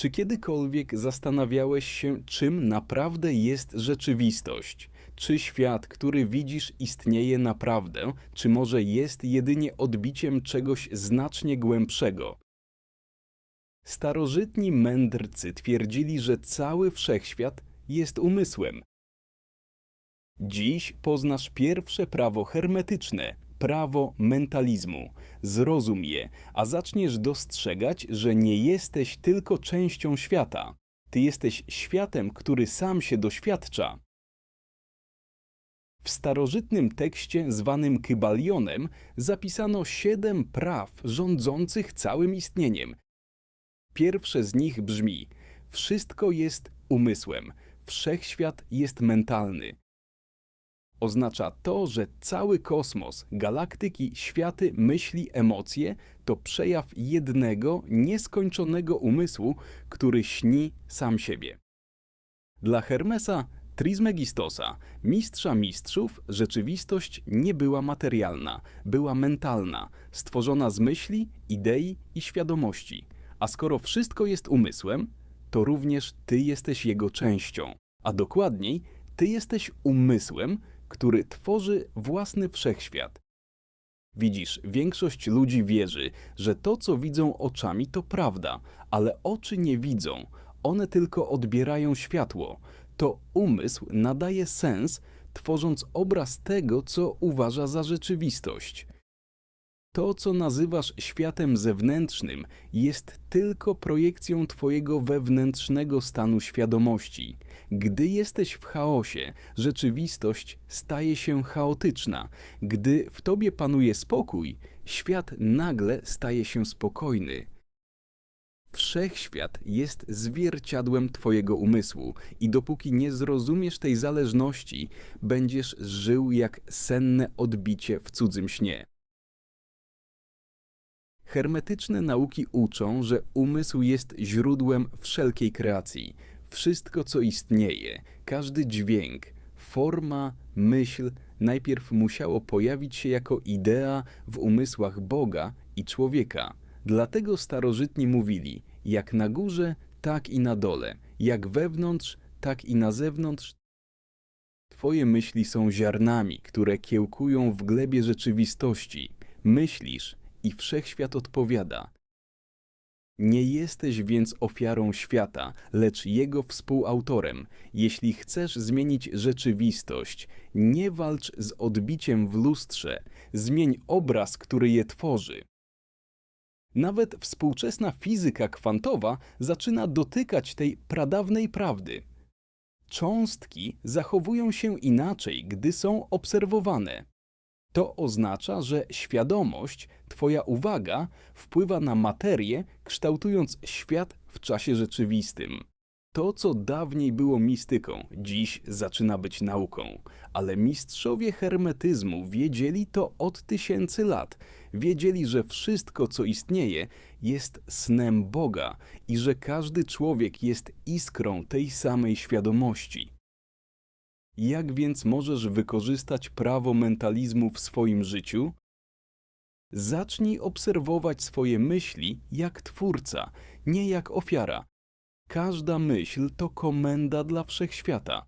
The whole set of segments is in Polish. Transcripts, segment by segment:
Czy kiedykolwiek zastanawiałeś się, czym naprawdę jest rzeczywistość? Czy świat, który widzisz, istnieje naprawdę, czy może jest jedynie odbiciem czegoś znacznie głębszego? Starożytni mędrcy twierdzili, że cały wszechświat jest umysłem. Dziś poznasz pierwsze prawo hermetyczne, prawo mentalizmu. Zrozum je, a zaczniesz dostrzegać, że nie jesteś tylko częścią świata. Ty jesteś światem, który sam się doświadcza. W starożytnym tekście zwanym Kybalionem zapisano siedem praw rządzących całym istnieniem. Pierwsze z nich brzmi: Wszystko jest umysłem, wszechświat jest mentalny. Oznacza to, że cały kosmos, galaktyki, światy, myśli, emocje to przejaw jednego, nieskończonego umysłu, który śni sam siebie. Dla Hermesa Trismegistosa, mistrza mistrzów, rzeczywistość nie była materialna, była mentalna, stworzona z myśli, idei i świadomości. A skoro wszystko jest umysłem, to również ty jesteś jego częścią, a dokładniej, ty jesteś umysłem, który tworzy własny wszechświat. Widzisz, większość ludzi wierzy, że to, co widzą oczami, to prawda, ale oczy nie widzą, one tylko odbierają światło. To umysł nadaje sens, tworząc obraz tego, co uważa za rzeczywistość. To, co nazywasz światem zewnętrznym, jest tylko projekcją Twojego wewnętrznego stanu świadomości. Gdy jesteś w chaosie, rzeczywistość staje się chaotyczna. Gdy w Tobie panuje spokój, świat nagle staje się spokojny. Wszechświat jest zwierciadłem Twojego umysłu i dopóki nie zrozumiesz tej zależności, będziesz żył jak senne odbicie w cudzym śnie. Hermetyczne nauki uczą, że umysł jest źródłem wszelkiej kreacji. Wszystko, co istnieje, każdy dźwięk, forma, myśl, najpierw musiało pojawić się jako idea w umysłach Boga i człowieka. Dlatego starożytni mówili, jak na górze, tak i na dole, jak wewnątrz, tak i na zewnątrz. Twoje myśli są ziarnami, które kiełkują w glebie rzeczywistości. Myślisz, i wszechświat odpowiada. Nie jesteś więc ofiarą świata, lecz jego współautorem. Jeśli chcesz zmienić rzeczywistość, nie walcz z odbiciem w lustrze, zmień obraz, który je tworzy. Nawet współczesna fizyka kwantowa zaczyna dotykać tej pradawnej prawdy. Cząstki zachowują się inaczej, gdy są obserwowane. To oznacza, że świadomość, Twoja uwaga wpływa na materię, kształtując świat w czasie rzeczywistym. To, co dawniej było mistyką, dziś zaczyna być nauką, ale mistrzowie hermetyzmu wiedzieli to od tysięcy lat. Wiedzieli, że wszystko, co istnieje, jest snem Boga i że każdy człowiek jest iskrą tej samej świadomości. Jak więc możesz wykorzystać prawo mentalizmu w swoim życiu? Zacznij obserwować swoje myśli jak twórca, nie jak ofiara. Każda myśl to komenda dla wszechświata.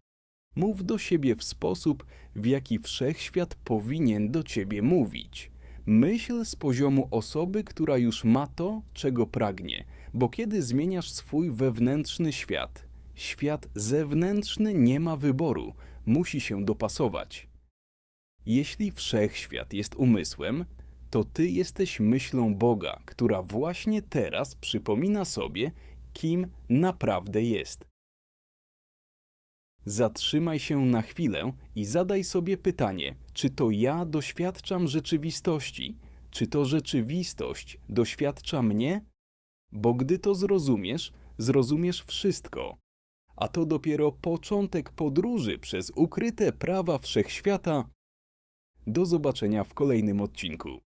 Mów do siebie w sposób, w jaki wszechświat powinien do ciebie mówić. Myśl z poziomu osoby, która już ma to, czego pragnie, bo kiedy zmieniasz swój wewnętrzny świat, świat zewnętrzny nie ma wyboru, musi się dopasować. Jeśli wszechświat jest umysłem, to ty jesteś myślą Boga, która właśnie teraz przypomina sobie, kim naprawdę jest. Zatrzymaj się na chwilę i zadaj sobie pytanie, czy to ja doświadczam rzeczywistości, czy to rzeczywistość doświadcza mnie? Bo gdy to zrozumiesz, zrozumiesz wszystko. A to dopiero początek podróży przez ukryte prawa wszechświata. Do zobaczenia w kolejnym odcinku.